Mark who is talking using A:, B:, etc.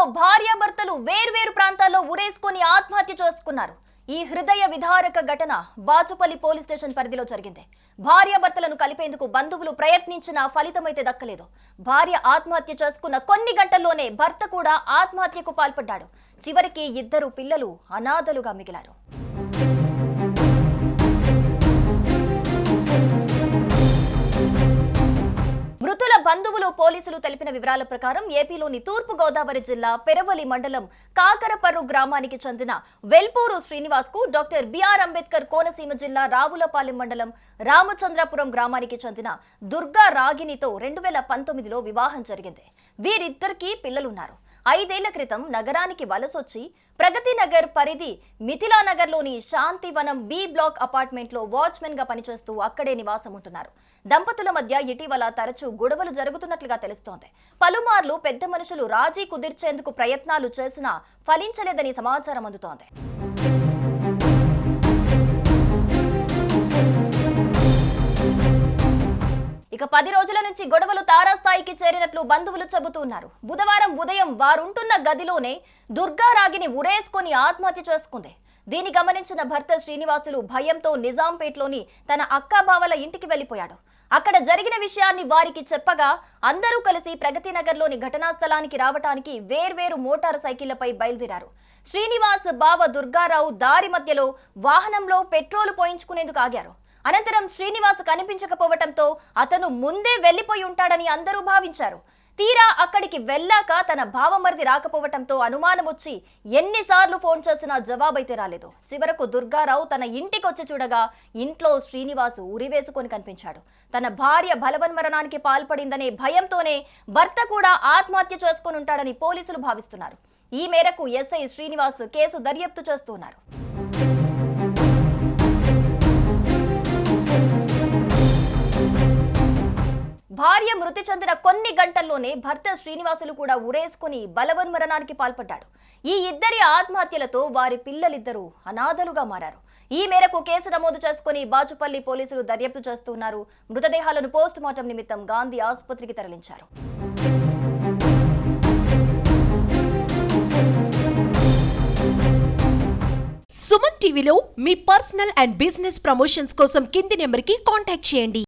A: నేపథ్యంలో భార్యాభర్తలు వేర్వేరు ప్రాంతాల్లో ఉరేసుకొని ఆత్మహత్య చేసుకున్నారు. ఈ హృదయ విధారక ఘటన బాచుపల్లి పోలీస్ స్టేషన్ పరిధిలో జరిగింది. భార్యాభర్తలను కలిపేందుకు బంధువులు ప్రయత్నించినా ఫలితమైతే దక్కలేదు. భార్య ఆత్మహత్య చేసుకున్న కొన్ని గంటల్లోనే భర్త కూడా ఆత్మహత్యకు పాల్పడ్డాడు. చివరికి ఇద్దరు పిల్లలు అనాథలుగా మిగిలారు. పోలీసులు తెలిపిన వివరాల ప్రకారం ఏపీలోని తూర్పు గోదావరి జిల్లా పెరవలి మండలం కాకరపర్రు గ్రామానికి చెందిన వెల్పూరు శ్రీనివాస్కు డాక్టర్ బిఆర్ అంబేద్కర్ కోనసీమ జిల్లా రావులపాలెం మండలం రామచంద్రపురం గ్రామానికి చెందిన దుర్గా రాగినితో రెండు వేల పంతొమ్మిదిలో వివాహం జరిగింది. వీరిద్దరికీ పిల్లలున్నారు. ఐదేళ్ళ క్రితం నగరానికి వలసొచ్చి ప్రగతి నగర్ పరిధి మిథిలా నగర్లోని శాంతివనం బి బ్లాక్ అపార్ట్మెంట్లో వాచ్మెన్గా పనిచేస్తూ అక్కడే నివాసం ఉంటున్నారు దంపతుల మధ్య ఇటీవల తరచూ గొడవలు జరుగుతున్నట్లుగా తెలుస్తోంది. పలుమార్లు పెద్ద మనుషులు రాజీ కుదిర్చేందుకు ప్రయత్నాలు చేసినా ఫలించలేదని సమాచారం అందుతోంది. ఇక పది రోజుల నుంచి గొడవలు తారాస్థాయికి చేరినట్లు బంధువులు చెబుతున్నారు బుధవారం ఉదయం వారుంటున్న గదిలోనే దుర్గా రాగిని ఉరేసుకొని ఆత్మహత్య చేసుకుంది. దీన్ని గమనించిన భర్త శ్రీనివాసులు భయంతో నిజాంపేట్లోని తన అక్కాబావల ఇంటికి వెళ్ళిపోయాడు అక్కడ జరిగిన విషయాన్ని వారికి చెప్పగా అందరూ కలిసి ప్రగతి నగర్లోని ఘటనా స్థలానికి రావటానికి వేర్వేరు మోటార్ సైకిళ్ళపై బయలుదేరారు. శ్రీనివాస్ బావ దుర్గారావు దారి మధ్యలో వాహనంలో పెట్రోలు పోయించుకునేందుకు ఆగారు. అనంతరం శ్రీనివాస్ కనిపించకపోవటంతో అతను ముందే వెళ్ళిపోయి ఉంటాడని అందరూ భావించారు. తీరా అక్కడికి వెళ్ళాక తన భావమరిది రాకపోవటంతో అనుమానం వచ్చి ఎన్నిసార్లు ఫోన్ చేసినా జవాబైతే రాలేదు. చివరకు దుర్గారావు తన ఇంటికి వచ్చి చూడగా ఇంట్లో శ్రీనివాస్ ఉరివేసుకొని కనిపించాడు. తన భార్య బలవన్మరణానికి పాల్పడిందనే భయంతోనే భర్త కూడా ఆత్మహత్య చేసుకొని ఉంటాడని పోలీసులు భావిస్తున్నారు. ఈ మేరకు ఎస్ఐ శ్రీనివాస్ కేసు దర్యాప్తు చేస్తున్నారు. భార్య మృతి చెందిన కొన్ని గంటల్లోనే భర్త శ్రీనివాసులు కూడా ఉరేసుకుని బలవన్మరణానికి పాల్పడ్డాడు. ఈ ఇద్దరి ఆత్మహత్యలతో వారి పిల్లలిద్దరూ అనాథలుగా మారారు. ఈ మేరకు కేసు నమోదు చేసుకుని బాచుపల్లి పోలీసులు దర్యాప్తు చేస్తున్నారు. మృతదేహాలను పోస్ట్ మార్టం నిమిత్తం గాంధీ ఆసుపత్రికి తరలించారు.
B: సుమన్ టీవీలో మీ పర్సనల్ అండ్ బిజినెస్ ప్రమోషన్స్ కోసం కింది నెంబర్కి కాంటాక్ట్ చేయండి.